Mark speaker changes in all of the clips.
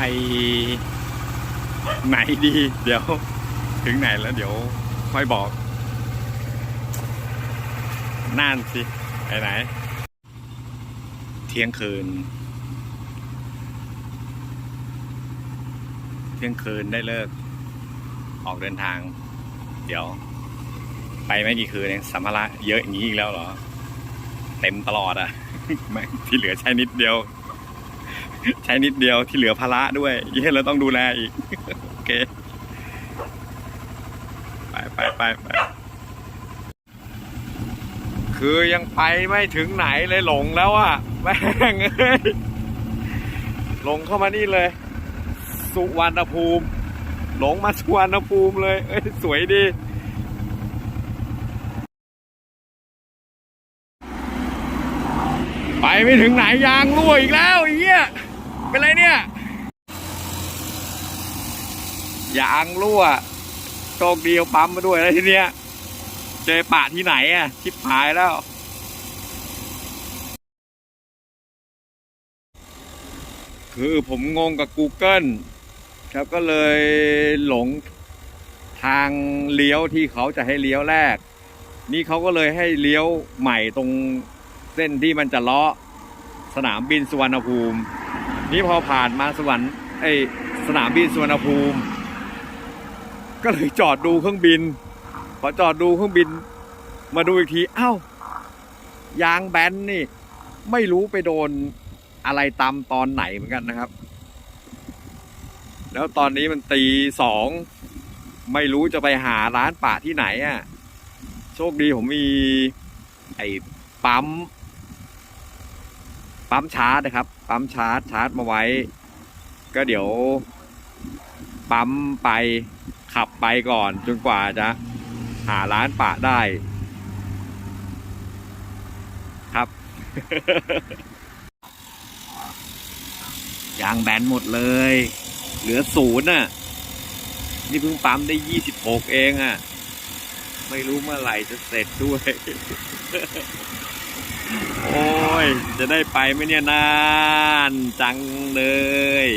Speaker 1: ไปไหนดี เดี๋ยว ถึงไหนแล้วเดี๋ยวค่อยบอกน่านสิไปไหน เที่ยงคืน เที่ยงคืนได้เลิก ออกเดินทาง เดี๋ยว ไปไม่กี่คืนเองสัมภาระเยอะอย่างนี้อีกแล้วเหรอ เต็มตลอดอะไม่ที่เหลือใช้นิดเดียว ใช้นิดเดียวที่เหลือภาระด้วยเย้เราต้องดูแลอีก โอเค ไปไปไปไปคือยังไปไม่ถึงไหนเลยหลงแล้วอะแม่งเอ้ยหลงเข้ามานี่เลย สุวรรณภูมิ หลงมาสุวรรณภูมิเลย เอ้ยสวยดีไปไม่ถึงไหนยางรั่วอีกแล้วไอ้เหี้ย เป็นไรเนี่ย ยางรั่วโชคดีเอาปั๊มมาด้วยแล้วทีเนี้ย เจอปะที่ไหนอะชิบหายแล้ว คือผมงงกับ Google ครับก็เลยหลงทางเลี้ยวที่เขาจะให้เลี้ยวแรก นี่เขาก็เลยให้เลี้ยวใหม่ตรงเส้นที่มันจะเลาะสนามบินสุวรรณภูมิ นี่พอผ่านมาสวรรค์ไอสนามบินสุวรรณภูมิ ก็เลยจอดดูเครื่องบิน พอจอดดูเครื่องบิน มาดูอีกทีเอ้ายางแบนนี่ ไม่รู้ไปโดนอะไรตามตอนไหนเหมือนกันนะครับ แล้วตอนนี้มันตีสองไม่รู้จะไปหาร้านป่าที่ไหนอะ โชคดีผมมี ไอ้ปั๊ม ปั๊มชาร์จนะครับ ปั๊มชาร์จชาร์จมาไว้ ก็เดี๋ยว ปั๊มไปขับไปก่อนจนกว่าจะหาร้านป่าได้ ครับ ยางแบนหมดเลย เหลือศูนย์น่ะ นี่เพิ่งปั๊มได้ยี่สิบหกเองอะ ไม่รู้เมื่อไหร่จะเสร็จด้วย โอ้ย จะได้ไปไหมเนี่ยนานจังเลย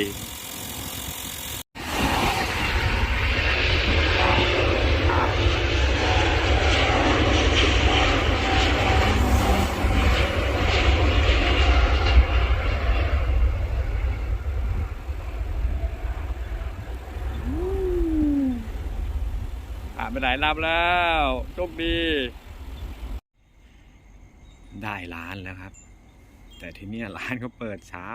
Speaker 1: ผ่านไปหลายรอบแล้วโชคดี ได้ร้านแล้วครับ แต่ที่นี่ร้านเขาเปิดเช้า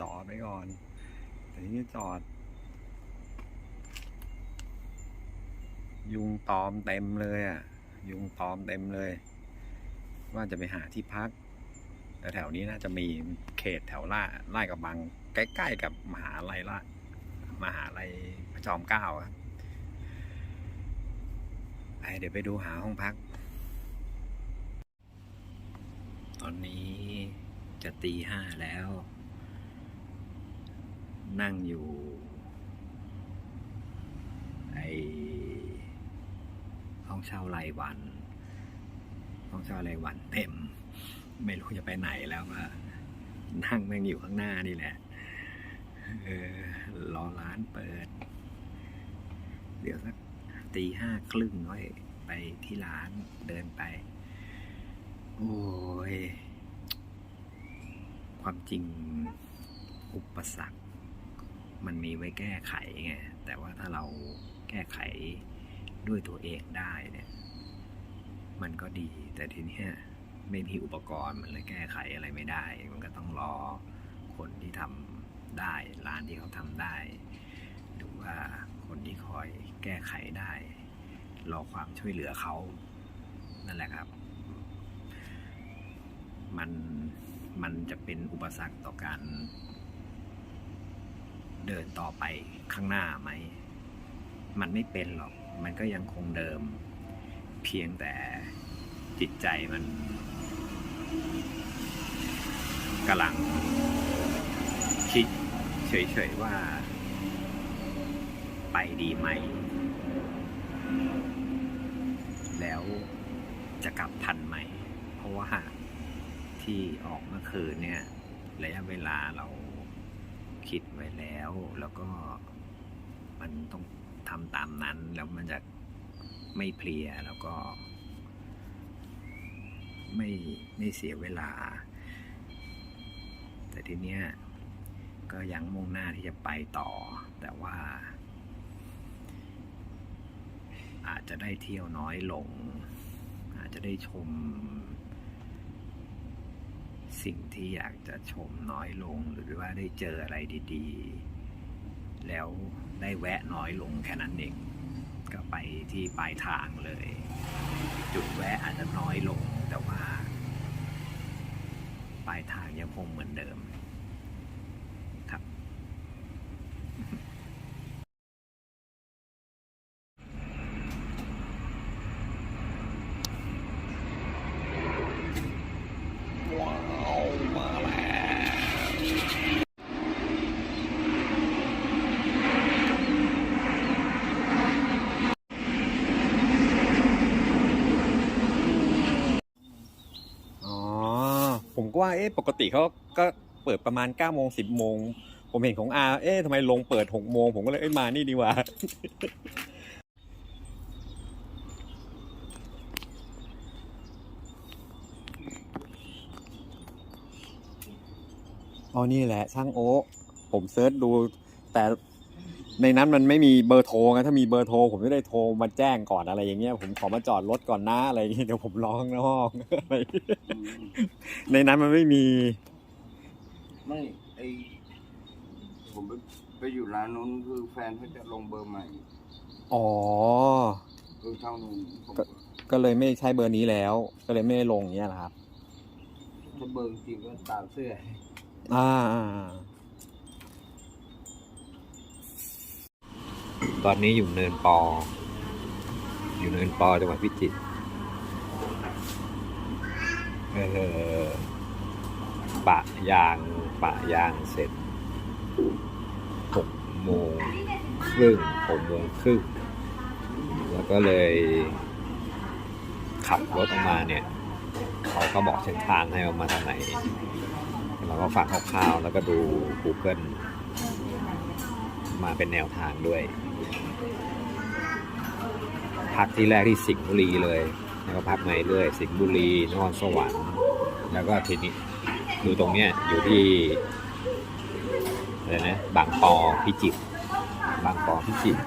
Speaker 1: จอดไปก่อน แต่ที่นี่จอด ยุงตอมเต็มเลยอะ ยุงตอมเต็มเลย ว่าจะไปหาที่พัก แต่แถวนี้น่าจะมีเขตแถวล่าไล่กับบังใกล้ๆกับมหาลัยละมหาลัยพระจอมเกล้าครับไปเดี๋ยวไปดูหาห้องพัก ตอนนี้จะตีห้าแล้ว นั่งอยู่ ไอห้องเช่ารายวัน ห้องเช่ารายวันเต็ม ไม่รู้จะไปไหนแล้วก็นั่งแม่งอยู่ข้างหน้านี่แหละเออรอร้านเปิด เดี๋ยวสักตีห้าครึ่งค่อยไปที่ร้านเดินไป โอ้ย ความจริงอุปสรรค มันมีไว้แก้ไขไง แต่ว่าถ้าเราแก้ไขด้วยตัวเองได้เนี่ย มันก็ดี แต่ทีเนี้ยไม่มีอุปกรณ์มันเลยแก้ไขอะไรไม่ได้ มันก็ต้องรอคนที่ทำได้ ร้านที่เขาทำได้ หรือว่าคนที่คอยแก้ไขได้ รอความช่วยเหลือเขา นั่นแหละครับ มันมันจะเป็นอุปสรรคต่อการ เดินต่อไปข้างหน้าไหม มันไม่เป็นหรอก มันก็ยังคงเดิม เพียงแต่จิตใจมันกำลังคิดเฉยๆว่าไปดีไหม แล้วจะกลับทันไหม เพราะว่า ที่ออกเมื่อคืนเนี่ยระยะเวลาเราคิดไว้แล้ว แล้วก็มันต้องทำตามนั้น แล้วมันจะไม่เพลียแล้วก็ ไม่ไม่เสียเวลา แต่ทีเนี้ยก็ยังมุ่งหน้าที่จะไปต่อ แต่ว่า อาจจะได้เที่ยวน้อยลง อาจจะได้ชม สิ่งที่อยากจะชมน้อยลงหรือว่าได้เจออะไรดีๆ แล้วได้แวะน้อยลงแค่นั้นเองก็ไปที่ปลายทางเลย จุดแวะอาจจะน้อยลงแต่ว่า ปลายทางยังคงเหมือนเดิม ครับ
Speaker 2: ว้าวมาแล้วอ๋อ ผมก็ว่าเอ๊ะปกติเขาก็เปิดประมาณ9ก้าโมงสิบโมง ผมเห็นของอาเอ๊ะทำไมลงเปิดหกโมงผมก็เลยเอ้ยมานี่ดีกว่าอ๋อนี่แหละช่างโอ๊ะผมเซิร์ชดูแต่ ในนั้นมันไม่มีเบอร์โทรไงถ้ามีเบอร์โทรผมจะได้โทรมาแจ้งก่อนอะไรอย่างเงี้ยผมขอมาจอดรถก่อนนะอะไรอย่างเงี้ยเดี๋ยวผมร้องนอกอะไรในนั้นมันไม่มี
Speaker 3: ไม่ไอผมไปไปอยู่ร้านนู้นคือแฟนเขาจะลงเบอร์ใหม่
Speaker 2: อ๋อ
Speaker 3: คือเท่านู้นผม
Speaker 2: ก็ก็เลยไม่ใช้เบอร์นี้แล้ว ก็เลยไม่ได้ลงอย่างเงี้ยเหรอครับ
Speaker 3: ถ้าเบอร์จริงก็ตามเสื้อ
Speaker 2: อ่าอ่าอ่า
Speaker 1: ตอนนี้อยู่เนินปอ อยู่เนินปอจังหวัดพิจิตรเออปะยางปะยางเสร็จหกโมงครึ่งหกโมงครึ่งแล้วก็เลยขับรถออกมาเนี่ย เขาก็บอกเส้นทางให้ว่ามาทางไหน เราก็ฟังคร่าวๆแล้วก็ดู Google มาเป็นแนวทางด้วย พักที่แรกที่สิงห์บุรีเลยแล้วก็พักมาเรื่อยสิงห์บุรีนครสวรรค์แล้วก็ทีนี้ดูตรงเนี้ยอยู่ที่อะไรนะบางปอพิจิตรบางปอพิจิตร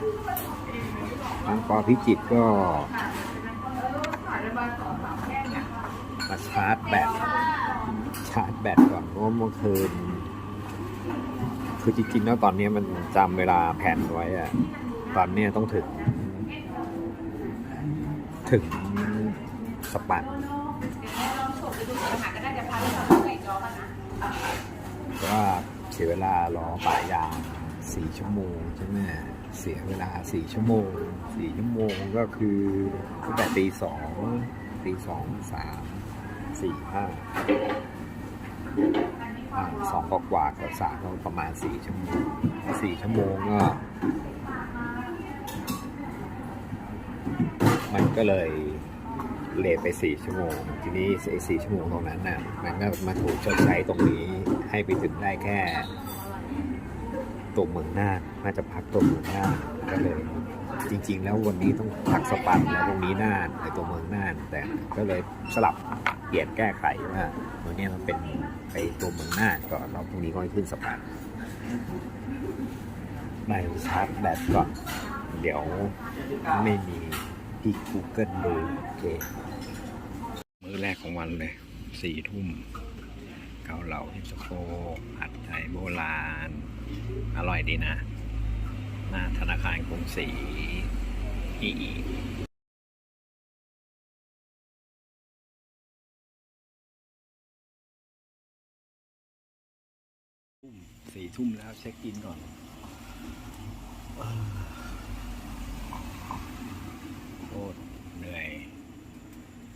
Speaker 1: บางปอพิจิตรก็มาชาร์จแบตชาร์จแบตก่อนเพราะเมื่อคืนคือจริงๆแล้วตอนนี้มันจำเวลาแผนไว้อะตอนนี้ต้องถึง ถึงสปันเพราะว่าเสียเวลารอป่ายางสี่ชั่วโมงใช่ไหมเสียเวลาสี่ชั่วโมงสี่ชั่วโมงก็คือตั้งแต่ตีสองตีสองสามสี่ห้าอ่าสองกว่ากับสามก็ประมาณสี่ชั่วโมงสี่ชั่วโมงก็ มัน ก็เลยเลทไปสี่ชั่วโมง ทีนี้ไอ้สี่ชั่วโมงตรงนั้นน่ะ มันก็มาถูกชดใช้ตรงนี้ให้ไปถึงได้แค่ตัวเมืองน่านน่าจะพักตัวเมืองน่านก็เลย จริง ๆ แล้ววันนี้ต้องพักสปันแล้วตรงนี้น่านไอ้ตัวเมืองน่าน แต่ก็เลยสลับเปลี่ยนแก้ไขว่าวันนี้มันเป็นไปตัวเมืองน่านก่อนแล้วพรุ่งนี้ก็ให้ขึ้นสปันไปชาร์จแบตก่อนเดี๋ยวไม่มี ที่ Google ดูโอเคมื้อแรกของวันเลยสี่ทุ่มเกาเหลาฮิปสโปผัดไทยโบราณ อร่อยดีนะ หน้าธนาคารกรุงศรีอีอีสี่ทุ่มแล้วเช็คอินก่อน โคตรเหนื่อย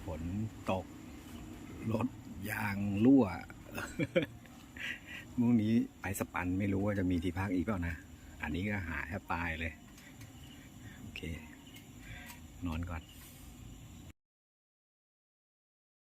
Speaker 1: ฝ นตก รถยางรั่วมุ่งนี้ไปสปันไม่รู้ว่าจะมีที่พักอีกเปล่านะ อันนี้ก็หาแทบตายเลย โอเค นอนก่อน